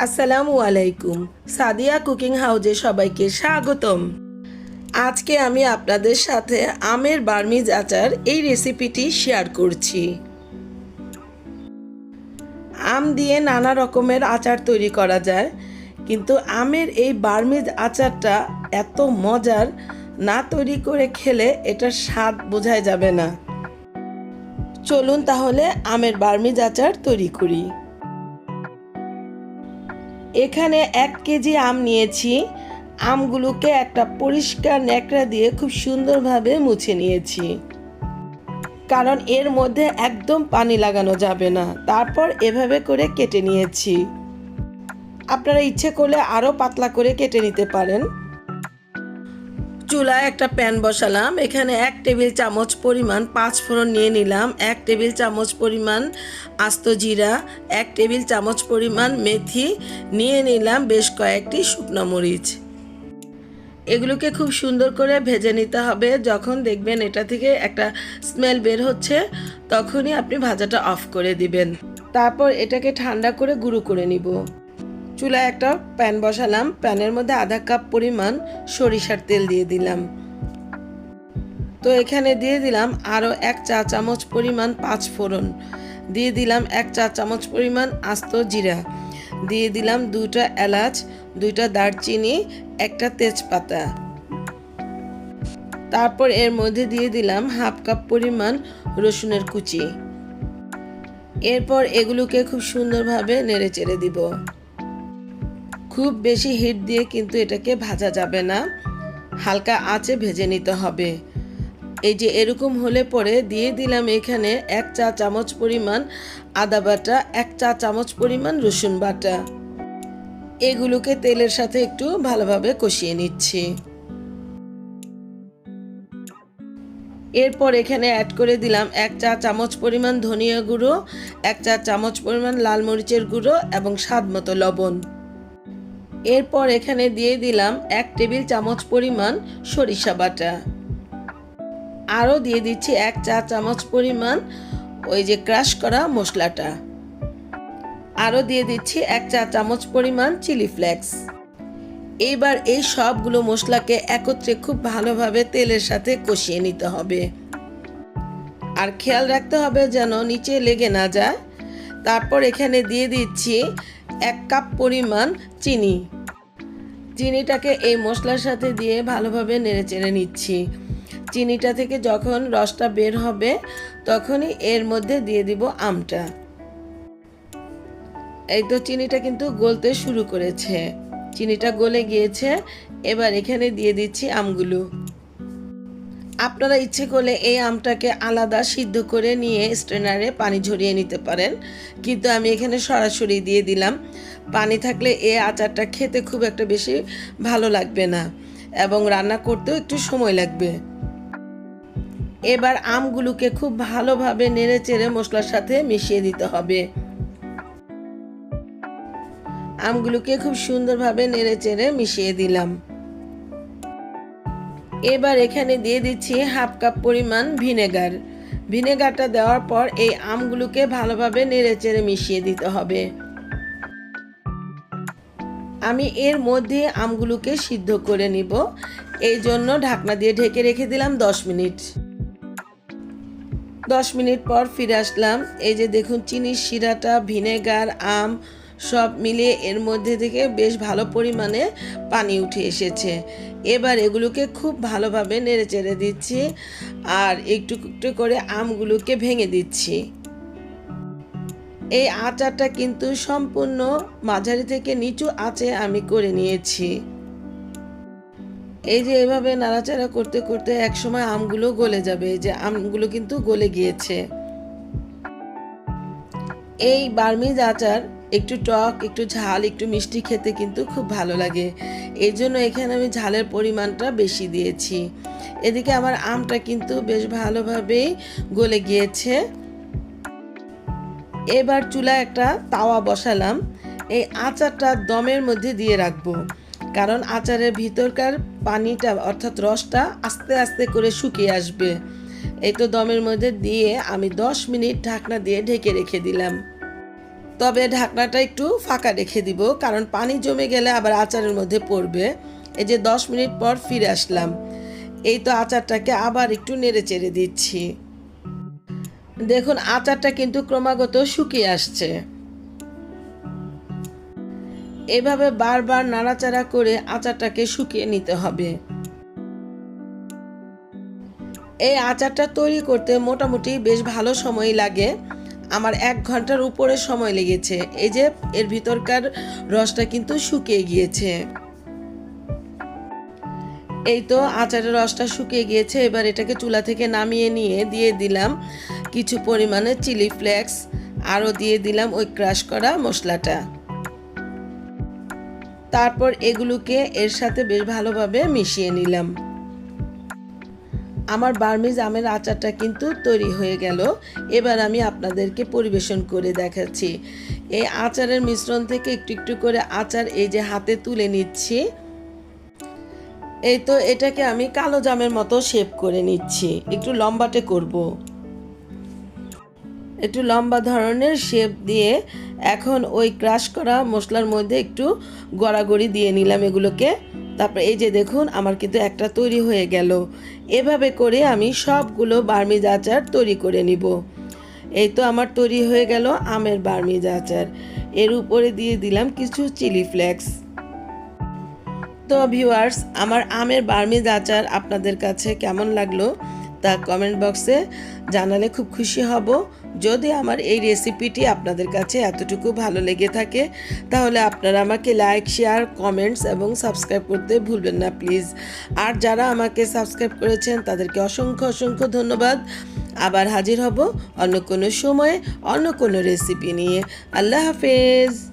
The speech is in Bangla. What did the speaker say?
আসসালামু আলাইকুম। সাদিয়া কুকিং হাউজে সবাইকে স্বাগতম। আজকে আমি আপনাদের সাথে আমের বার্মিজ আচার এই রেসিপিটি শেয়ার করছি। আম দিয়ে নানা রকমের আচার তৈরি করা যায়, কিন্তু আমের এই বার্মিজ আচারটা এত মজার, না তৈরি করে খেলে এটার স্বাদ বোঝাই যাবে না। চলুন তাহলে আমের বার্মিজ আচার তৈরি করি। এখানে এক কেজি আম নিয়েছি। আমগুলোকে একটা পরিষ্কার ন্যাকড়া দিয়ে খুব সুন্দরভাবে মুছে নিয়েছি। কারণ এর মধ্যে একদম পানি লাগানো যাবে না। তারপর এভাবে করে কেটে নিয়েছি। আপনারা ইচ্ছে করলে আরও পাতলা করে কেটে নিতে পারেন। চুলায় একটা প্যান বসালাম। এখানে এক টেবিল চামচ পরিমাণ পাঁচ ফোড়ন নিয়ে নিলাম। এক টেবিল চামচ পরিমাণ আস্ত জিরা, এক টেবিল চামচ পরিমাণ মেথি নিয়ে নিলাম বেশ কয়েকটি শুকনো মরিচ। এগুলোকে খুব সুন্দর করে ভেজে নিতে হবে। যখন দেখবেন এটা থেকে একটা স্মেল বের হচ্ছে, তখনই আপনি ভাজাটা অফ করে দিবেন। তারপর এটাকে ঠান্ডা করে গুঁড়ো করে নিব। চুলায় একটা প্যান বসালাম। প্যানের মধ্যে আধা কাপ পরিমাণ সরিষার তেল দিয়ে দিলাম। তো এখানে দিয়ে দিলাম আরও এক চা চামচ পরিমাণ পাঁচ ফোড়ন। দিয়ে দিলাম এক চা চামচ পরিমাণ আস্ত জিরা। দিয়ে দিলাম দুটা এলাচ, দুইটা দারচিনি, একটা তেজপাতা। তারপর এর মধ্যে দিয়ে দিলাম হাফ কাপ পরিমাণ রসুনের কুচি। এরপর এগুলোকে খুব সুন্দরভাবে নেড়ে চেড়ে দিব। খুব বেশি হিট দিয়ে কিন্তু এটাকে ভাজা যাবে না। হালকা আঁচে ভেজে নিতে হবে। এই যে এরকম হলে পরে দিয়ে দিলাম এখানে এক চা চামচ পরিমাণ আদা বাটা, এক চা চামচ পরিমাণ রসুন বাটা। এগুলোকে তেলের সাথে একটু ভালোভাবে কষিয়ে নিচ্ছি। এরপর এখানে অ্যাড করে দিলাম এক চা চামচ পরিমাণ ধনিয়া গুঁড়ো, এক চা চামচ পরিমাণ লাল মরিচের গুঁড়ো এবং স্বাদ মতো লবণ। এরপর এখানে দিয়ে দিলাম এক টেবিল চামচ পরিমাণ সরিষা বাটা। আরও দিয়ে দিচ্ছি এক চা চামচ পরিমাণ ওই যে ক্রাশ করা মশলাটা। আরও দিয়ে দিচ্ছি এক চা চামচ পরিমাণ চিলি ফ্লেক্স। এইবার এই সবগুলো মশলাকে একত্রে খুব ভালোভাবে তেলের সাথে কষিয়ে নিতে হবে। আর খেয়াল রাখতে হবে যেন নিচে লেগে না যায়। তারপর এখানে দিয়ে দিচ্ছি এক কাপ পরিমাণ চিনি। চিনিটাকে এই মশলার সাথে দিয়ে ভালোভাবে নেড়ে চেড়ে নিচ্ছি। চিনিটা থেকে যখন রসটা বের হবে, তখনই এর মধ্যে দিয়ে দিব আমটা। এই তো চিনিটা কিন্তু গলতে শুরু করেছে। চিনিটা গলে গিয়েছে। এবার এখানে দিয়ে দিচ্ছি আমগুলো। আপনারা ইচ্ছে করলে এই আমটাকে আলাদা সিদ্ধ করে নিয়ে স্ট্রেনারে পানি ঝরিয়ে নিতে পারেন। কিন্তু আমি এখানে সরাসরি দিয়ে দিলাম। পানি থাকলে এই আচারটা খেতে খুব একটা বেশি ভালো লাগবে না এবং রান্না করতেও একটু সময় লাগবে। এবার আমগুলোকে খুব ভালোভাবে নেড়ে চেড়ে মশলার সাথে মিশিয়ে দিতে হবে। আমগুলোকে খুব সুন্দরভাবে নেড়ে চেড়ে মিশিয়ে দিলাম। এবার এখানে দিয়ে দিচ্ছি হাফ কাপ পরিমাণ ভিনেগার। ভিনেগারটা দেওয়ার পর এই আমগুলোকে ভালোভাবে নেড়ে চেড়ে মিশিয়ে দিতে হবে। আমি এর মধ্যে আমগুলোকে সিদ্ধ করে নিব। এই জন্য ঢাকনা দিয়ে ঢেকে রেখে দিলাম দশ মিনিট। দশ মিনিট পর ফিরে আসলাম। এই যে দেখুন, চিনির শিরাটা, ভিনেগার, আম সব মিলিয়ে এর মধ্যে থেকে বেশ ভালো পরিমাণে পানি উঠে এসেছে। এবার এগুলোকে খুব ভালোভাবে নেড়ে চেড়ে দিচ্ছি আর একটু একটু করে আমগুলোকে ভেঙে দিচ্ছি। এই আচারটা কিন্তু সম্পূর্ণ মাঝারি থেকে নিচু আঁচে আমি করে নিয়েছি। এই যে এভাবে নাড়াচাড়া করতে করতে একসময় আমগুলো গলে যাবে, এই যে আমগুলো কিন্তু গলে গিয়েছে। এই বার্মিজ আচার একটু টক, একটু ঝাল, একটু মিষ্টি খেতে কিন্তু খুব ভালো লাগে। এই জন্য এখানে আমি ঝালের পরিমাণটা বেশি দিয়েছি। এদিকে আমার আমটা কিন্তু বেশ ভালোভাবেই গলে গিয়েছে। এবার চুলা একটা তাওয়া বসালাম। এই আচারটা দমের মধ্যে দিয়ে রাখব। কারণ আচারের ভিতরকার পানিটা, অর্থাৎ রসটা আস্তে আস্তে করে শুকিয়ে আসবে। এই তো দমের মধ্যে দিয়ে আমি দশ মিনিট ঢাকনা দিয়ে ঢেকে রেখে দিলাম। তবে ঢাকনাটা একটু ফাঁকা রেখে দিব, কারণ পানি জমে গেলে আবার আচারের মধ্যে পড়বে। এই যে দশ মিনিট পর ফিরে আসলাম। এই তো আচারটাকে আবার একটু নেড়ে চেড়ে দিচ্ছি। দেখুন, আচারটা কিন্তু ক্রমাগত শুকিয়ে আসছে। এভাবে বারবার নাড়াচাড়া করে আচারটাকে শুকিয়ে নিতে হবে। এই আচারটা তৈরি করতে মোটামুটি বেশ ভালো সময় লাগে। আমার এক ঘণ্টার উপরে সময় লেগেছে। এই যে, এর ভিতরকার রসটা কিন্তু শুকিয়ে গিয়েছে। এই তো, আচারের রসটা শুকিয়ে গিয়েছে। এবার এটাকে চুলা থেকে নামিয়ে নিয়ে দিয়ে দিলাম কিছু পরিমাণে চিলি ফ্লেক্স। আরও দিয়ে দিলাম ওই ক্রাশ করা মশলাটা। তারপর এগুলোকে এর সাথে বেশ ভালোভাবে মিশিয়ে নিলাম। আমার বার্মিজ আমের আচারটা কিন্তু তৈরি হয়ে গেল। এবার আমি আপনাদেরকে পরিবেশন করে দেখাচ্ছি। এই আচারের মিশ্রণ থেকে একটু একটু করে আচার এই যে হাতে তুলে নিচ্ছি। এই তো এটাকে আমি কালো জামের মতো শেপ করে নিচ্ছি। একটু লম্বাটে করব। একটু লম্বা ধরনের শেপ দিয়ে এখন ওই ক্রাশ করা মশলার মধ্যে একটু গড়াগড়ি দিয়ে নিলাম এগুলোকে। তারপর এই যে দেখুন, আমার কিন্তু একটা তৈরি হয়ে গেল। এভাবে করে আমি সবগুলো বার্মিজ আচার তৈরি করে নিব। এই তো আমার তৈরি হয়ে গেল আমের বার্মিজ আচার। এর উপরে দিয়ে দিলাম কিছু চিলি ফ্লেক্স। তো ভিউয়ার্স, আমার আমের বার্মিজ আচার আপনাদের কাছে কেমন লাগল? তা কমেন্ট বক্সে জানালে খুব খুশি হব। যদি আমার এই রেসিপিটি আপনাদের কাছে এতটুকু ভালো লেগে থাকে, তাহলে আপনারা আমাকে লাইক শেয়ার কমেন্টস এবং সাবস্ক্রাইব করতে ভুলবেন না প্লিজ আর যারা আমাকে সাবস্ক্রাইব করেছেন, তাদেরকে অসংখ্য অসংখ্য ধন্যবাদ। আবার হাজির হব অন্য কোনো সময়ে অন্য কোনো রেসিপি নিয়ে। আল্লাহ হাফেজ।